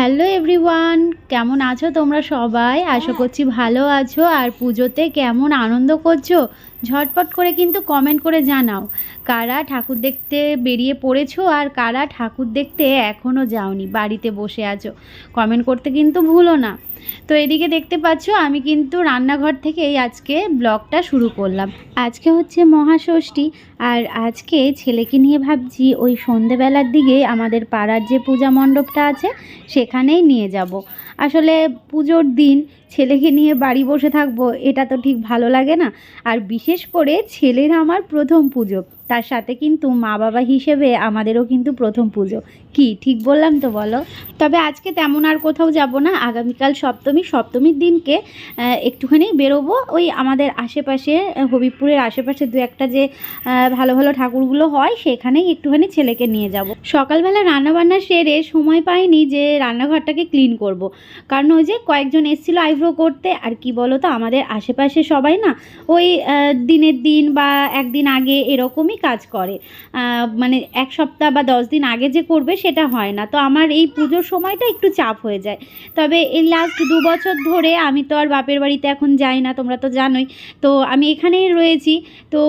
Hello everyone কেমন আছো তোমরা সবাই? আশা করছি ভালো আছো। আর পুজোতে কেমন আনন্দ করছ? ঝটপট করে কিন্তু কমেন্ট করে জানাও। কারা ঠাকুর দেখতে বেরিয়ে পড়েছো আর কারা ঠাকুর দেখতে এখনও যাওনি বাড়িতে বসে আছো? কমেন্ট করতে কিন্তু ভুলো না। তো এদিকে দেখতে পাচ্ছ, আমি কিন্তু রান্নাঘর থেকেই আজকে ব্লগটা শুরু করলাম। আজকে হচ্ছে মহাষষ্ঠী, আর আজকে ছেলেকে নিয়ে ভাবছি ওই সন্ধেবেলার দিকে আমাদের পাড়ার যে পূজা মণ্ডপটা আছে, সেখানেই নিয়ে যাব। আসলে পুজোর দিন ছেলেকে নিয়ে বাড়ি বসে থাকব, এটা তো ঠিক ভালো লাগে না। আর বিশেষ করে ছেলের আমার প্রথম পুজো। তার সাথে কিন্তু মা বাবা হিসেবে আমাদেরও কিন্তু প্রথম পুজো। কি, ঠিক বললাম তো বলো? তবে আজকে তেমন আর কোথাও যাব না। আগামীকাল সপ্তমী, সপ্তমীর দিনকে একটুখানি বেরোবো। ওই আমাদের আশেপাশে হবিবপুরের আশেপাশে দু একটা যে ভালো ভালো ঠাকুরগুলো হয়, সেখানেই একটুখানি ছেলেকে নিয়ে যাব। সকালবেলা রান্নাবান্না সেরে সময় পাইনি যে রান্নাঘরটাকে ক্লিন করব। কারণ ওই যে কয়েকজন এসেছিল আইব্রো করতে। আর কি বলো তো, আমাদের আশেপাশে সবাই না, ওই দিনের দিন বা একদিন আগে এরকমই কাজ করে। মানে এক সপ্তাহ বা দশ দিন আগে যে করবে সেটা হয় না। তো আমার এই পুজোর সময়টা একটু চাপ হয়ে যায়। তবে এই লাস্ট দু বছর ধরে আমি তো আর বাপের বাড়িতে এখন যাই না, তোমরা তো জানোই। তো আমি এখানেই রয়েছি। তো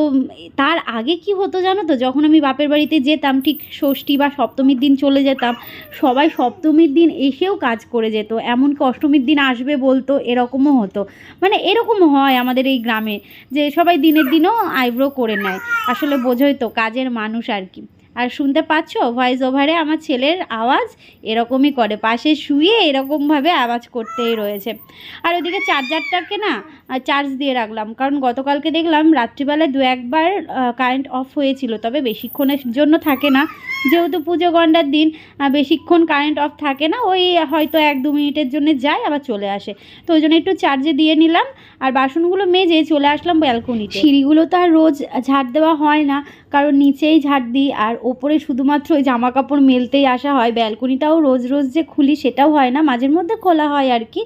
তার আগে কি হতো জানো তো? যখন আমি বাপের বাড়িতে যেতাম, ঠিক ষষ্ঠী বা সপ্তমীর দিন চলে যেতাম, সবাই সপ্তমীর দিন এসেও কাজ করে যেত। এমনকি অষ্টমীর দিন আসবে বলতো, এরকমও হতো। মানে এরকম হয় আমাদের এই গ্রামে, যে সবাই দিনের দিনও আইব্রো করে নেয়। আসলে বোঝোই তো কাজের মানুষ আর কি। আর শুনতে পাচ্ছ? ভয়েস ওভারে আমার ছেলের আওয়াজ এরকমই করে। পাশে শুয়ে এরকমভাবে আওয়াজ করতেই রয়েছে। আর ওদিকে চার্জারটাকে না চার্জ দিয়ে রাখলাম। কারণ গতকালকে দেখলাম রাত্রিবেলায় দু একবার কারেন্ট অফ হয়েছিল। তবে বেশিক্ষণের জন্য থাকে না। যেহেতু পুজো গন্ডার দিন বেশিক্ষণ কারেন্ট অফ থাকে না, ওই হয়তো এক দু মিনিটের জন্য যায়, আবার চলে আসে। তো ওই জন্য একটু চার্জে দিয়ে নিলাম। আর বাসনগুলো মেজে চলে আসলাম ব্যালকনিতে সিঁড়িগুলো তো আর রোজ ঝাড় দেওয়া হয় না, কারণ নিচেই ঝাড় দিই আর ওপরে শুধুমাত্র ওই জামা কাপড় মেলতেই আসা হয়। ব্যালকনিটাও রোজ রোজ যে খুলি সেটাও হয় না, মাঝের মধ্যে খোলা হয় আর কি।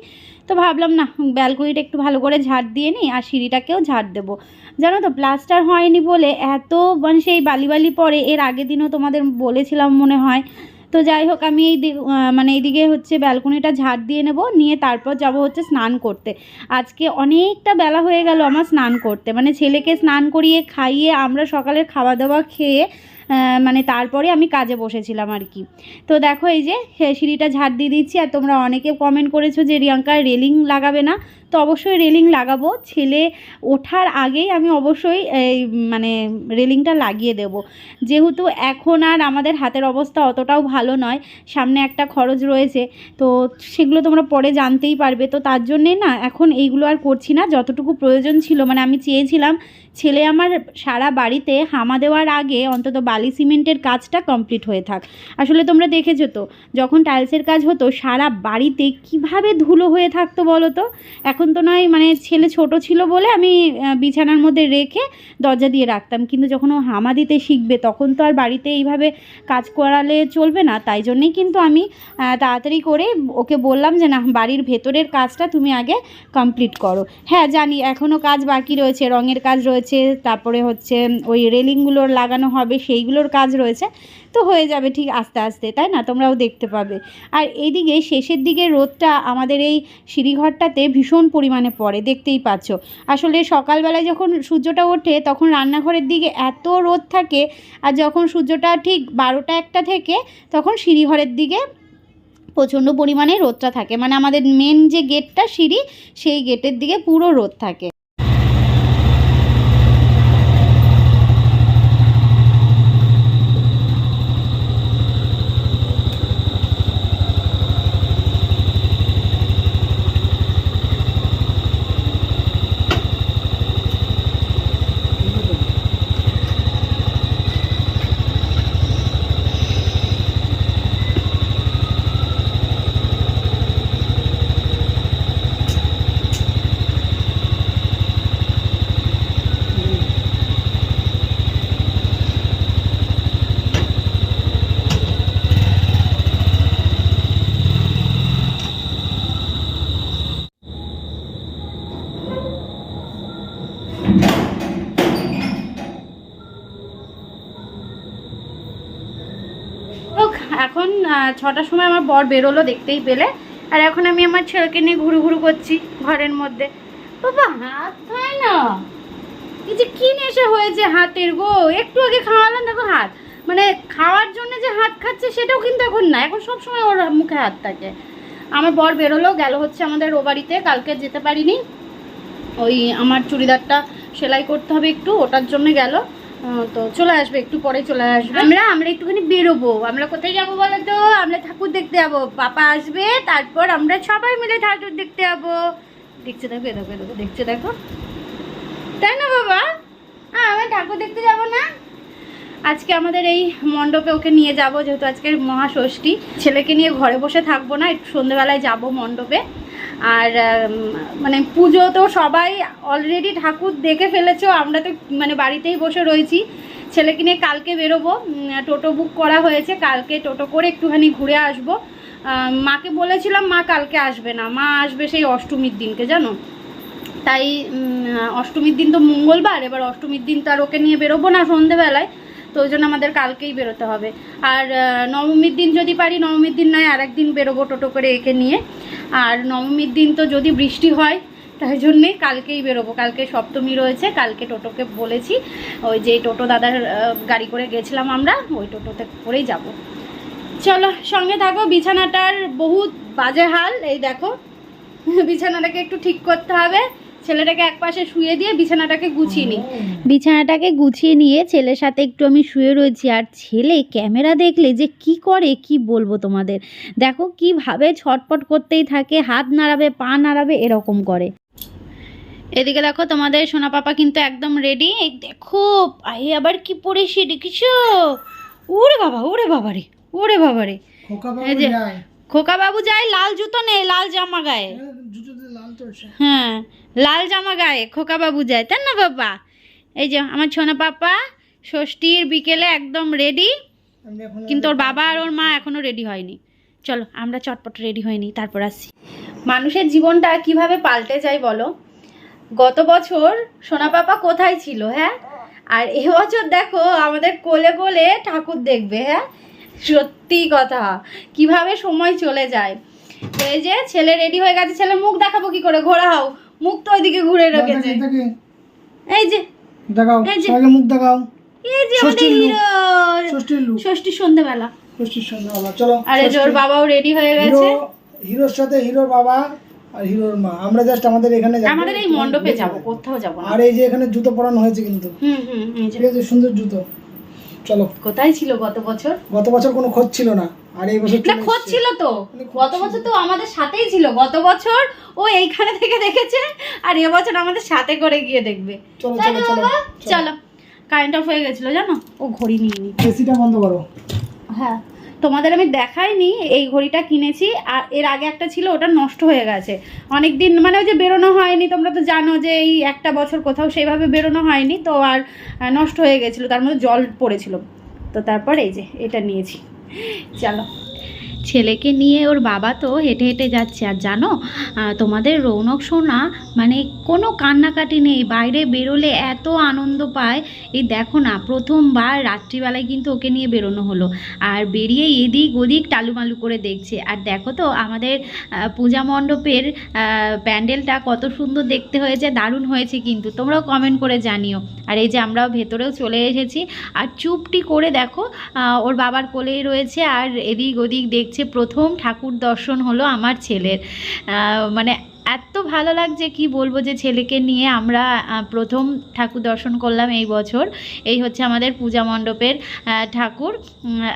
তো ভাবলাম না ব্যালকনিটা একটু ভালো করে ঝাড় দিয়ে নিই আর সিঁড়িটাকেও ঝাড় দেবো। জানো তো প্লাস্টার হয়নি বলে এত মানে সেই বালি বালি পরে এর আগের দিনও তোমাদের বলেছিলাম মনে হয় তো যাই হোক, আমি এই মানে এইদিকে হচ্ছে ব্যালকনিটা ঝাড় দিয়ে নেব, নিয়ে তারপর যাব হচ্ছে স্নান করতে। আজকে অনেকটা বেলা হয়ে গেল আমার স্নান করতে। মানে ছেলেকে স্নান করিয়ে খাইয়ে আমরা সকালের খাওয়া দাওয়া খেয়ে মানে তারপরে আমি কাজে বসেছিলাম আর কি। তো দেখো এই যে সিঁড়িটা ঝাড় দিয়ে দিচ্ছি, আর তোমরা অনেকে কমেন্ট করেছ যে রিয়াঙ্কা রেলিং লাগাবে না। তো অবশ্যই রেলিং লাগাবো। ছেলে ওঠার আগেই আমি অবশ্যই এই মানে রেলিংটা লাগিয়ে দেব। যেহেতু এখন আর আমাদের হাতের অবস্থা অতটাও ভালো নয়, সামনে একটা খরচ রয়েছে, তো সেগুলো তোমরা পরে জানতেই পারবে। তো তার জন্যে না এখন এইগুলো আর করছি না, যতটুকু প্রয়োজন ছিল মানে আমি চেয়েছিলাম ছেলে আমার সারা বাড়িতে হামা দেওয়ার আগে অন্তত বালি সিমেন্টের কাজটা কমপ্লিট হয়ে থাক। আসলে তোমরা দেখেছ তো, যখন টাইলসের কাজ হতো, সারা বাড়িতে কীভাবে ধুলো হয়ে থাকতো বলো তো? এখন তো নয় মানে ছেলে ছোট ছিল বলে আমি বিছানার মধ্যে রেখে দরজা দিয়ে রাখতাম। কিন্তু যখন ও হামা দিতে শিখবে, তখন তো আর বাড়িতে এইভাবে কাজ করালে চলবে না। তাই জন্যেই কিন্তু আমি তাড়াতাড়ি করে ওকে বললাম যে, না, বাড়ির ভেতরের কাজটা তুমি আগে কমপ্লিট করো। হ্যাঁ জানি এখনও কাজ বাকি রয়েছে, রঙের কাজ রয়েছে, তারপরে হচ্ছে, ওই রেলিংগুলোর লাগানো হবে, সেইগুলোর কাজ রয়েছে। তো হয়ে যাবে ঠিক আস্তে আস্তে, তাই না? তোমরাও দেখতে পাবে। আর এইদিকে শেষের দিকে রোদটা আমাদের এই সিঁড়িঘরটাতে ভীষণ পরিমাণে পড়ে, দেখতেই পাচ্ছ। আসলে সকালবেলায় যখন সূর্যটা ওঠে, তখন রান্নাঘরের দিকে এত রোদ থাকে, আর যখন সূর্যটা ঠিক বারোটা একটা থেকে, তখন সিঁড়িঘরের দিকে প্রচণ্ড পরিমাণে রোদটা থাকে। মানে আমাদের মেন যে গেটটা সিঁড়ি, সেই গেটের দিকে পুরো রোদ থাকে। ছটার সময় আমার বর বেরোলো দেখতেই পেলে। আর এখন আমি আমার ছেলেকে নিয়ে ঘুরু ঘুরু করছি ঘরের মধ্যে। বাবা, হাত খায় না। এই যে কি নেশা হয়েছে হাতের গো? একটু আগে খাওয়ালাম, দেখো হাত। মানে খাওয়ার জন্য যে হাত খাচ্ছে সেটাও কিন্তু এখন না। এখন সব সময় ওর মুখে হাত থাকে। আমার বর বেরোলো, গেল হচ্ছে আমাদের ও বাড়িতে। কালকে যেতে পারিনি। ওই আমার চুড়িদারটা সেলাই করতে হবে একটু, ওটার জন্য গেল। তো চলে আসবে, একটু পরে চলে আসবে। আমরা আমরা একটুখানি বেরোবো। আমরা কোথায় যাব বলো তো? আমরা ঠাকুর দেখতে যাব। পাপা আসবে, তারপর আমরা সবাই মিলে ঠাকুর দেখতে যাব। দেখছে দেখো দেখো দেখো, দেখছে দেখো। তাই না বাবা? হ্যাঁ আমরা ঠাকুর দেখতে যাব না? আজকে আমাদের এই মণ্ডপে ওকে নিয়ে যাব, যেহেতু আজকে মহাষষ্ঠী। ছেলেকে নিয়ে ঘরে বসে থাকব না, একটু সন্ধেবেলায় যাব মণ্ডপে। আর মানে পুজো তো সবাই অলরেডি ঠাকুর দেখে ফেলেছো, আমরা তো মানে বাড়িতেই বসে রয়েছি। ছেলেকে নিয়ে কালকে বেরোবো টোটো বুক করা হয়েছে, কালকে টোটো করে একটুখানি ঘুরে আসব। মাকে বলেছিলাম, মা কালকে আসবে না, মা আসবে সেই অষ্টমীর দিনকে, জানো? তাই অষ্টমীর দিন তো মঙ্গলবার, এবার অষ্টমীর দিন তো আর ওকে নিয়ে বেরোবো না সন্ধেবেলায়, তো ওই জন্য আমাদের কালকেই বেরোতে হবে। আর নবমীর দিন যদি পারি, নবমীর দিন নয় আর একদিন বেরোবো টোটো করে একে নিয়ে। আর নবমীর দিন তো যদি বৃষ্টি হয় তাই জন্যে কালকেই বেরোবো। কালকে সপ্তমী রয়েছে, কালকে টোটোকে বলেছি, ওই যে টোটো দাদার গাড়ি করে গেছিলাম আমরা, ওই টোটোতে করেই যাব। চলো, সঙ্গে থাকো, বিছানাটার বহুত বাজে হাল, এই দেখো। বিছানাটাকে একটু ঠিক করতে হবে। ছেলেটাকে একপাশে শুয়ে দিয়ে বিছানাটাকে গুছিয়ে নিই বিছানাটাকে গুছিয়ে নিয়ে ছেলের সাথে একটু আমি শুয়ে রয়েছি। আর ছেলে ক্যামেরা দেখলে যে কি করে কি বলব তোমাদের? দেখো কীভাবে ছটপট করতেই থাকে হাত নাড়াবে পা নাড়াবে এরকম করে। এদিকে দেখো তোমাদের সোনা পাপা কিন্তু একদম রেডি দেখো আই আবার কি পড়েছি দেখিছো? ওরে বাবা ওরে বাবারে ওরে বাবারে খোকা বাবু যায়। খোকা বাবু যায় লাল জুতো নেই লাল জামা গায়ে। চলছে হ্যাঁ লাল জামা গায়ে খোকা বাবু যায় তাই না বাবা? এই যে আমার ছোনা পাপা ষষ্ঠীর বিকেলে একদম রেডি কিন্তু ওর বাবা আর ওর মা এখনও রেডি হয়নি। চলো আমরা চটপট রেডি হয়নি তারপর আসি। মানুষের জীবনটা কীভাবে পাল্টে যায় বলো? গত বছর সোনা পাপা কোথায় ছিল হ্যাঁ? আর এবছর দেখো আমাদের কোলে কোলে ঠাকুর দেখবে হ্যাঁ? সত্যি কথা কীভাবে সময় চলে যায়। তো এই যে ছেলে রেডি হয়ে গেছে ছেলে মুখ দেখাবো কি করে? ঘোরা হও। মুখ তো ওইদিকে ঘুরে রেখেছে। এই যে দেখাও। সবাইকে মুখ দেখাও। এই যে আমাদের হিরো। ষষ্ঠীর লুক। ষষ্ঠীর সন্ধ্যেবেলা। ষষ্ঠীর সন্ধ্যাবেলা চলো আরে ষষ্ঠী। বাবাও রেডি হয়ে গেছে। হিরোর সাথে হিরোর বাবা আর হিরোর মা। আমরা জাস্ট আমাদের এখানে যাব আমাদের এই মণ্ডপে যাব কোথাও যাব না। আর এই যে এখানে জুতো পরানো হয়েছে কিন্তু। হুম হুম এই যে। ঠিক আছে সুন্দর জুতো। চলো। কোথায় ছিল গত বছর? গত বছর কোনো খোঁজ ছিল না। আর এই বছর না খোঁজ ছিল তো। গত বছর তো আমাদের সাথেই ছিল। গত বছর ও এইখানে থেকে দেখেছে আর এবছর আমাদের সাথে করে গিয়ে দেখবে। চলো চলো চলো চলো। কারেন্ট অফ হয়ে গেছিল জানো? ও ঘড়ি নিয়ে নি। এসিটা বন্ধ করো। হ্যাঁ। তোমাদের আমি দেখাইনি, এই ঘড়িটা কিনেছি, আর এর আগে একটা ছিল, ওটা নষ্ট হয়ে গেছে। অনেক দিন মানে ওই যে বেরোনো হয়নি, তোমরা তো জানো যে এই একটা বছর কোথাও সেইভাবে বেরোনো হয়নি, তো আর নষ্ট হয়ে গেছিল, তার মধ্যে জল পড়েছিল। তো তারপর এই যে, এটা নিয়েছি। চলো। ছেলেকে নিয়ে ওর বাবা তো হেঁটে হেঁটে যাচ্ছে। আর জানো তোমাদের রৌনক সোনা মানে কোনো কান্নাকাটি নেই, বাইরে বেরোলে এত আনন্দ পায়। এই দেখো না, প্রথমবার রাত্রিবেলায় কিন্তু ওকে নিয়ে বেরোনো হলো। আর বেরিয়ে এদিক ওদিক টালুমালু করে দেখছে। আর দেখো তো, আমাদের পূজা মণ্ডপের প্যান্ডেলটা কত সুন্দর দেখতে হয়েছে, দারুণ হয়েছে কিন্তু। তোমরাও কমেন্ট করে জানিও। আর এই যে আমরাও ভেতরেও চলে এসেছি। আর চুপটি করে দেখো ওর বাবার কোলেই রয়েছে। আর এদিক ওদিক দেখছে প্রথম ঠাকুর দর্শন হলো আমার ছেলের। মানে এত ভালো লাগছে কি বলব যে ছেলেকে নিয়ে আমরা প্রথম ঠাকুর দর্শন করলাম এই বছর। এই হচ্ছে আমাদের পূজা মণ্ডপের ঠাকুর।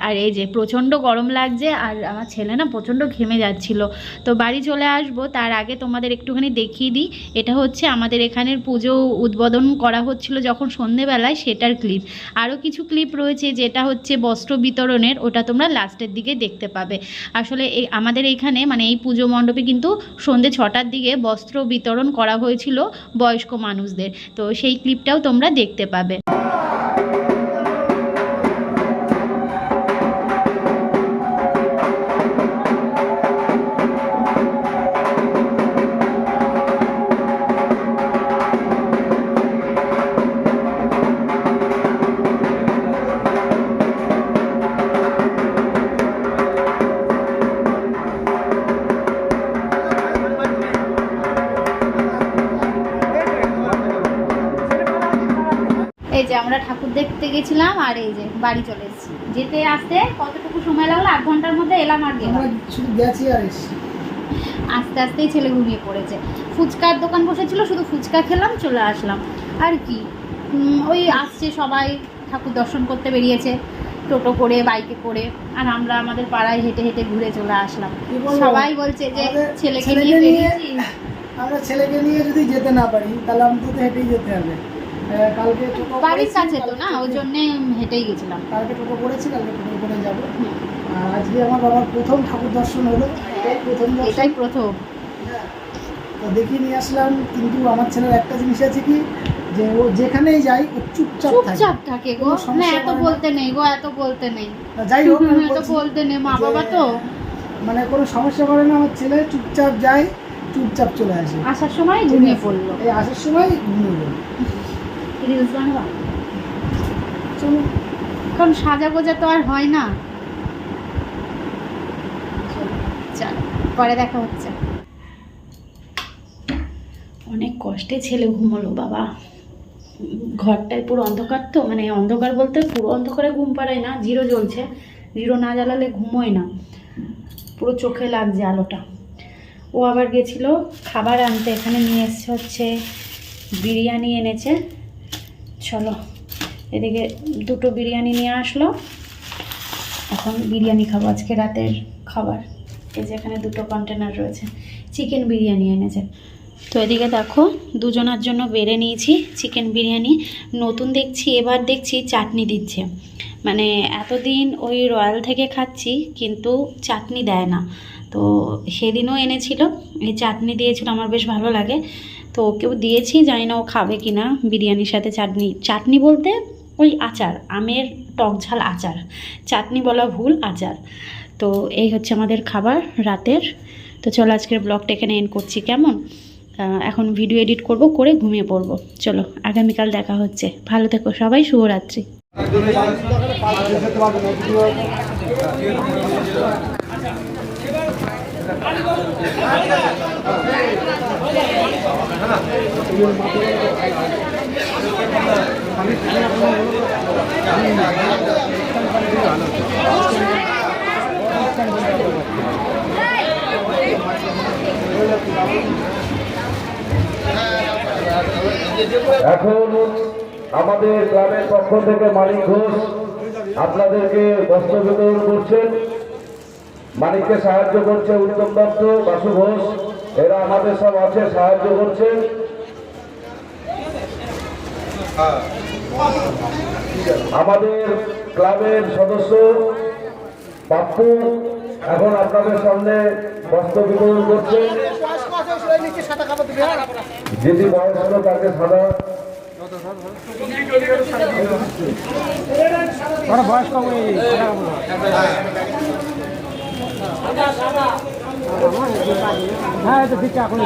আর এই যে প্রচণ্ড গরম লাগছে, আর আমার ছেলে না প্রচণ্ড ঘেমে যাচ্ছিল। তো বাড়ি চলে আসব, তার আগে তোমাদের একটুখানি দেখিয়ে দিই। এটা হচ্ছে আমাদের এখানের পুজো উদ্বোধন করা হচ্ছিল যখন সন্ধেবেলায়, সেটার ক্লিপ আরও কিছু ক্লিপ রয়েছে, যেটা হচ্ছে বস্ত্র বিতরণের, ওটা তোমরা লাস্টের দিকে দেখতে পাবে। আসলে আমাদের এইখানে মানে এই পুজো মণ্ডপে কিন্তু সন্ধে ছটার দিকে বস্ত্র বিতরণ করা হয়েছিল বয়স্ক মানুষদের। তো সেই ক্লিপটাও তোমরা দেখতে পাবে। দেখতে গেছিলাম আর এই যে বাড়ি চলে এসেছি। যেতে আসতে কতটুকু সময় লাগল? আধ ঘণ্টার মধ্যে এলাম আর গেলাম। আস্তে আস্তেই ছেলে ঘুমিয়ে পড়েছে। ফুচকার দোকান বসেছিল শুধু ফুচকা খেলাম চলে আসলাম। আর কি? ওই আসছে সবাই ঠাকুর দর্শন করতে বেরিয়েছে টোটো করে বাইকে করে আর আমরা আমাদের পাড়ায় হেঁটে হেঁটে ঘুরে চলে আসলাম। সবাই বলছে যে আমাদের ছেলেকে নিয়ে আমরা ছেলেকে নিয়ে যদি যেতে না পারি তাহলে অন্তত হেঁটেই যেতে হবে। কালকে বাড়ির কাছে তো না ওই জন্যে হেঁটেই গেছিলাম। কালকে টোটো করেছি কালকে টোটো করে যাব। আর আজকে আমার বাবার প্রথম ঠাকুর দর্শন হলো। এটাই প্রথম এটাই প্রথম। হ্যাঁ। তো দেখিয়ে নিয়ে আসলাম কিন্তু আমার ছেলের একটা জিনিস আছে কি যে ও যেখানেই যাই ও চুপচাপ থাকে। চুপচাপ থাকে গো। না এত বলতে নেই গো এত বলতে নেই। যাই হোক এত বলতে নেই মা বাবা তো। মানে কোনো সমস্যা করে না আমার ছেলে চুপচাপ যায় চুপচাপ চলে আসে। আসার সময় ঘুমিয়ে পড়ল। এই আসার সময় ঘুমিয়ে গেল রিলস বানাবা? চলো। কারণ সাজা গোজা তো আর হয় না। পরে দেখা হচ্ছে। অনেক কষ্টে ছেলে ঘুমোলো বাবা। ঘরটায় পুরো অন্ধকার তো মানে অন্ধকার বলতে পুরো অন্ধকারে ঘুম পাড়ায় না, জিরো জ্বলছে। জিরো না জ্বালালে ঘুমোয় না। পুরো চোখে লাগছে আলোটা। ও আবার গেছিল খাবার আনতে, এখানে নিয়ে এসছে হচ্ছে বিরিয়ানি এনেছে। চলো, এদিকে দুটো বিরিয়ানি নিয়ে আসলো। এখন বিরিয়ানি খাব, আজকে রাতের খাবার। এই যে এখানে দুটো কন্টেনার রয়েছে। চিকেন বিরিয়ানি এনেছে। তো এদিকে দেখো, দুজনার জন্য বেড়ে নিয়েছি চিকেন বিরিয়ানি। নতুন দেখছি, এবার দেখছি চাটনি দিচ্ছে। মানে এতদিন ওই রয়্যাল থেকে খাচ্ছি, কিন্তু চাটনি দেয় না। তো সেদিনও এনেছিল, এই চাটনি দিয়েছিল, আমার বেশ ভালো লাগে। তো ওকেও দিয়েছি, জানি না ও খাবে কি না বিরিয়ানির সাথে চাটনি। চাটনি বলতে ওই আচার, আমের টক ঝাল আচার। চাটনি বলা ভুল, আচার। তো এই হচ্ছে আমাদের খাবার রাতের। তো চলো আজকের ব্লগটা এখানে এন্ড করছি, কেমন? এখন ভিডিও এডিট করব, করে ঘুমিয়ে পড়ব। চলো, আগামীকাল দেখা হচ্ছে। ভালো থেকো সবাই, শুভরাত্রি। এখন আমাদের গ্রামের পক্ষ থেকে মানিক ঘোষ আপনাদেরকে বস্ত্র বিতরণ করছেন। মানিককে সাহায্য করছে উত্তম দত্ত, বাসু ঘোষ, এরা আমাদের সব আছে, সাহায্য করছেন আমাদের ক্লাবের সদস্য বাপ্পু এখন আপনাদের সামনে বস্ত্র বিতরণ করছেন যেটি বয়স্ক তাকে সাদা হ্যাঁ তো ঠিক এখন